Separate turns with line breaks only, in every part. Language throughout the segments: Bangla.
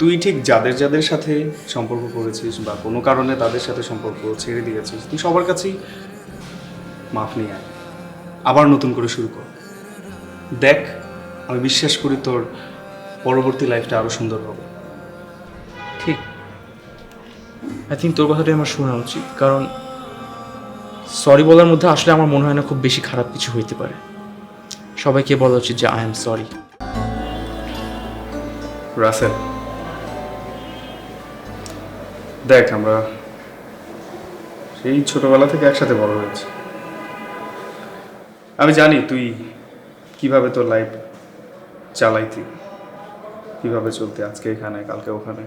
তুই ঠিক যাদের যাদের সাথে সম্পর্ক করেছিস বা কোনো কারণে তাদের সাথে সম্পর্ক ছেড়ে দিয়েছিস তুই সবার কাছেই মাফ নিয়ে আয়। আবার নতুন করে শুরু কর। দেখ আমি বিশ্বাস করি তোর পরবর্তী লাইফটা আরও সুন্দর হবে।
ঠিক। আই থিঙ্ক তোর কথাটাই আমার শোনা উচিত কারণ সরি বলার মধ্যে আসলে আমার মনে হয় না খুব বেশি খারাপ কিছু হইতে পারে। সবাইকে বলা উচিত যে আই এম সরি
রাসেল দেখ আমরা সেই ছোটবেলা থেকে একসাথে বড় হয়েছি। আমি জানি তুই কীভাবে তোর লাইফ চালাইতি, কীভাবে চলতে আজকে এখানে, কালকে ওখানে।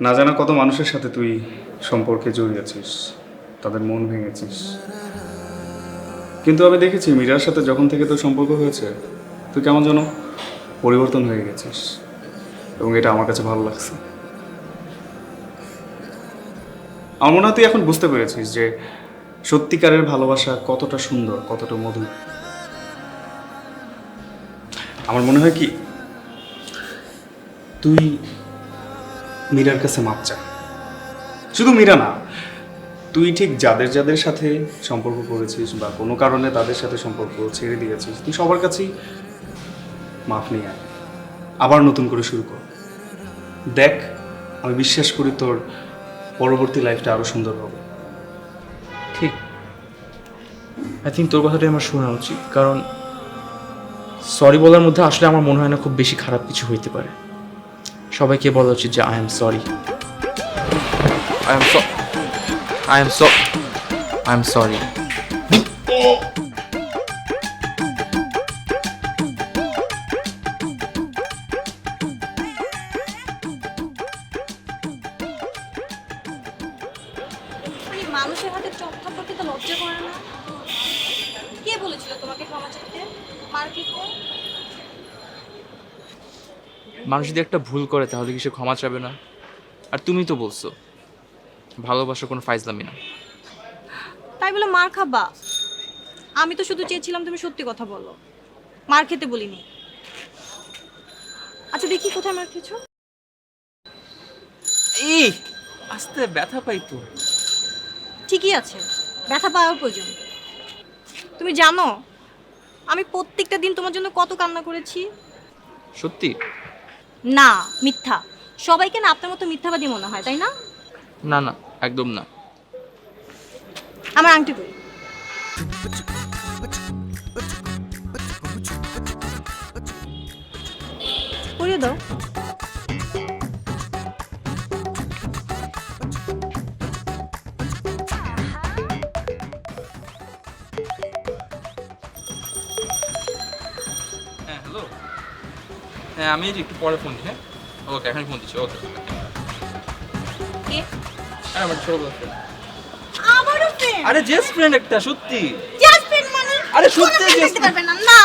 না জানা কত মানুষের সাথে তুই সম্পর্কে জড়িয়েছিস, তাদের মন ভেঙেছিস। কিন্তু আমি দেখেছি মীরার সাথে যখন থেকে তোর সম্পর্ক হয়েছে, তুই কেমন যেন পরিবর্তন হয়ে গেছিস। এবং এটা আমার কাছে ভালো লাগছে। আমার মনে হয় তুই এখন বুঝতে পেরেছিস যে সত্যিকারের ভালোবাসা কতটা সুন্দর, কতটা মধুর। আমার মনে হয় কি, তুই মীরার কাছে মাপ চা। শুধু মীরা না, তুই ঠিক যাদের যাদের সাথে সম্পর্ক করেছিস বা কোনো কারণে তাদের সাথে সম্পর্ক ছেড়ে দিয়েছিস, তুই সবার কাছেই মাফ নিয়ে আয়। আবার নতুন করে শুরু কর। দেখ, আমি বিশ্বাস করি তোর পরবর্তী লাইফটা আরও সুন্দর হবে।
ঠিক। আই থিঙ্ক তোর কথাটাই আমার শোনা উচিত কারণ সরি বলার মধ্যে আসলে আমার মনে হয় না খুব বেশি খারাপ কিছু হইতে পারে। সবাইকে বলা উচিত যে I am sorry I am I am so I am sorry
মানুষের হাতে চপ থাপ্পড় খেতে লজ্জা করে না? কে বলেছিল তোমাকে ক্ষমা চাইতে? মার্কেটে
মানুষ যদি একটা ভুল করে তাহলে কি সে ক্ষমা চাবে না? আর তুমি তো বলছো ভালোবাসা কোনো ফাইজলামি না।
তাই বলে মার খাবা। আমি তো শুধু চেয়েছিলাম তুমি সত্যি কথা বলো। মার খেতে বলিনি। আচ্ছা দেখি কোথায় মার খেয়েছো?
এই আস্তে ব্যথা পাই তো।
ঠিকই আছে। ব্যথা পাওয়ার প্রয়োজন। তুমি জানো আমি প্রত্যেকটা দিন তোমার জন্য কত কান্না করেছি?
সত্যি?
না মিথ্যা। সবাইকে না আপনার মতো মিথ্যাবাদী মনে হয় তাই না?
না না একদম না।
আমার আংটি কই পরিয়ে দাও।
হ্যাঁ আমি একটু পরে ফোন দিই হ্যাঁ? ওকে এখন ফোন দিচ্ছি ওকে হ্যাঁ আমার ছোটবেলা ফ্রেন্ড
আমারও ফ্রেন্ড
আরে জেস ফ্রেন্ড একটা সত্যি।
জাস্ট ফ্রেন্ড মানে
আরে সত্যি
জেস না না।